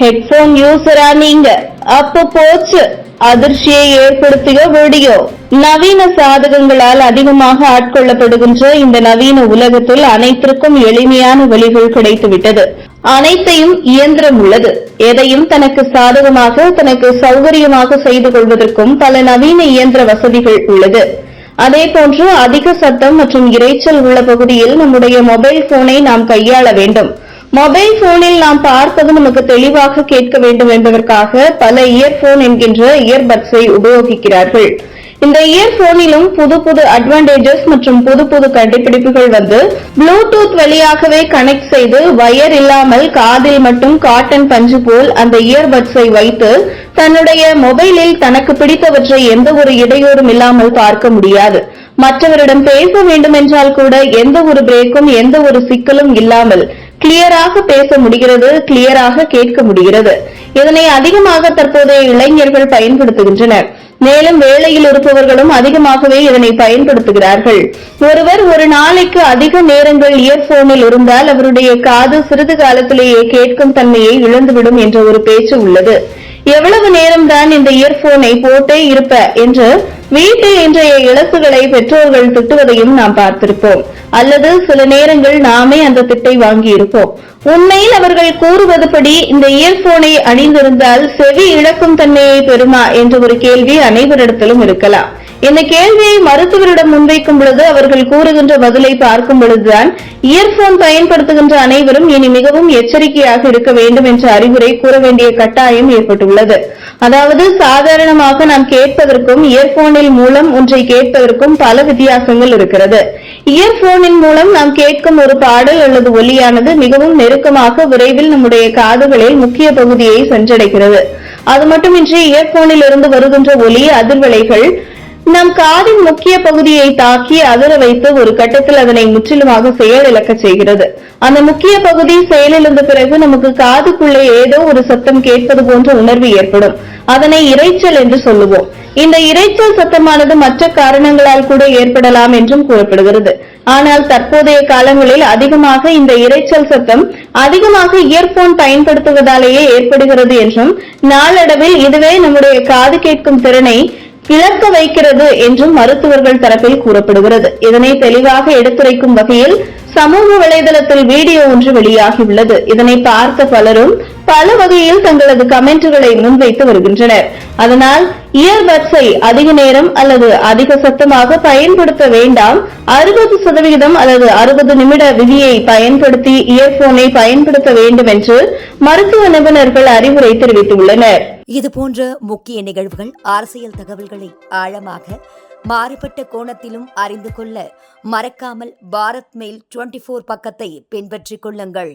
Headphone யூசரா நீங்க. அப்ப போச்சு. அதிர்ச்சியை ஏற்படுத்திய வீடியோ. நவீன சாதகங்களால் அதிகமாக ஆட்கொள்ளப்படுகின்ற இந்த நவீன உலகத்தில் அனைத்திற்கும் எளிமையான வழிகள் கிடைத்துவிட்டது. அனைத்தையும் இயந்திரம் உள்ளது. எதையும் தனக்கு சாதகமாக தனக்கு சௌகரியமாக செய்து கொள்வதற்கும் பல நவீன இயந்திர வசதிகள் உள்ளது. அதேபோன்று அதிக சத்தம் மற்றும் இரைச்சல் உள்ள பகுதியில் நம்முடைய மொபைல் போனை நாம் கையாள வேண்டும். மொபைல் போனில் நாம் பார்ப்பது நமக்கு தெளிவாக கேட்க வேண்டும் என்பதற்காக பல இயர்போன் என்கின்ற இயர்பட்ஸை உபயோகிக்கிறார்கள். இந்த இயர்போனிலும் புது புது அட்வான்டேஜஸ் மற்றும் புது புது கண்டுபிடிப்புகள் வந்து ப்ளூடூத் வழியாகவே கனெக்ட் செய்து வயர் இல்லாமல் காதில் மட்டும் காட்டன் பஞ்சு போல் அந்த இயர்பட்ஸை வைத்து தன்னுடைய மொபைலில் தனக்கு பிடித்தவற்றை எந்த ஒரு இடையூறும் இல்லாமல் பார்க்க முடியாது. மற்றவரிடம் பேச வேண்டும் என்றால் கூட எந்த ஒரு பிரேக்கும் எந்த ஒரு சிக்கலும் இல்லாமல் கிளியராக பேச முடிகிறது கிளியராக கேட்க முடிகிறது. இதனை அதிகமாக தற்போதைய இளைஞர்கள் பயன்படுத்துகின்றனர். மேலும் வேலையில் இருப்பவர்களும் அதிகமாகவே இதனை பயன்படுத்துகிறார்கள். ஒருவர் ஒரு நாளைக்கு அதிக நேரங்கள் இயர்போனில் இருந்தால் அவருடைய காது சிறிது காலத்திலேயே கேட்கும் தன்மையை இழந்துவிடும் என்ற ஒரு பேச்சு உள்ளது. எவ்வளவு நேரம்தான் இந்த இயர்போனை போட்டே இருப்ப? என்று வீட்டில் இன்றைய இழப்புகளை பெற்றோர்கள் திட்டுவதையும் நாம் பார்த்திருப்போம். அல்லது சில நேரங்கள் நாமே அந்த திட்டை வாங்கியிருப்போம். உண்மையில் அவர்கள் கூறுவதுபடி இந்த இயர்போனை அணிந்திருந்தால் செவி இழக்கும் தன்மையை பெறுமா என்ற ஒரு கேள்வி அனைவரிடத்திலும் இருக்கலாம். இந்த கேள்வியை மருத்துவரிடம் முன்வைக்கும் பொழுது அவர்கள் கூறுகின்ற பதிலை பார்க்கும் பொழுதுதான் இயர்போன் பயன்படுத்துகின்ற அனைவரும் இனி மிகவும் எச்சரிக்கையாக இருக்க வேண்டும் என்ற அறிவுரை கூற வேண்டிய கட்டாயம் ஏற்பட்டுள்ளது. அதாவது சாதாரணமாக நாம் கேட்பதற்கும் இயர்போனில் மூலம் ஒன்றை கேட்பதற்கும் பல வித்தியாசங்கள் இருக்கிறது. இயர்போனின் மூலம் நாம் கேட்கும் ஒரு பாடல் அல்லது ஒலியானது மிகவும் நெருக்கமாக விரைவில் நம்முடைய காதுகளில் முக்கிய பகுதியை சென்றடைகிறது. அது மட்டுமின்றி இயர்போனில் இருந்து வருகின்ற ஒலி அதிர்வலைகள் நம் காதின் முக்கிய பகுதியை தாக்கி அதிர வைத்து ஒரு கட்டத்தில் அதனை முற்றிலுமாக செயலிழக்க செய்கிறது. அந்த முக்கிய பகுதி செயலிழந்த பிறகு நமக்கு காதுக்குள்ளே ஏதோ ஒரு சத்தம் கேட்பது போன்ற உணர்வு ஏற்படும். அதனை இரைச்சல் என்று சொல்லுவோம். இந்த இரைச்சல் சத்தமானது மற்ற காரணங்களால் கூட ஏற்படலாம் என்றும் கூறப்படுகிறது. ஆனால் தற்போதைய காலங்களில் அதிகமாக இந்த இரைச்சல் சத்தம் அதிகமாக இயர்போன் பயன்படுத்துவதாலேயே ஏற்படுகிறது என்றும் நாளடைவில் இதுவே நம்முடைய காது கேட்கும் திறனை இழக்க வைக்கிறது என்றும் மருத்துவர்கள் தரப்பில் கூறப்படுகிறது. இதனை தெளிவாக எடுத்துரைக்கும் வகையில் சமூக வலைதளத்தில் வீடியோ ஒன்று வெளியாகியுள்ளது. இதனை பார்த்த பலரும் பல வகையில் தங்களது கமெண்ட்டுகளை முன்வைத்து வருகின்றனர். அதனால் இயர்பட்ஸை அதிக நேரம் அல்லது அதிக சத்தமாக பயன்படுத்த வேண்டாம். அறுபது சதவிகிதம் அல்லது அறுபது நிமிட விதியை பயன்படுத்தி இயர்போனை பயன்படுத்த வேண்டும் என்று மருத்துவ நிபுணர்கள் அறிவுரை தெரிவித்துள்ளனர். இது போன்ற முக்கிய நிகழ்வுகள் அரசியல் தகவல்களை ஆழமாக மாறுபட்ட கோணத்திலும் அறிந்து கொள்ள மறக்காமல் பாரத் மெயில் டுவெண்டி ஃபோர் பக்கத்தை பின்பற்றிக் கொள்ளுங்கள்.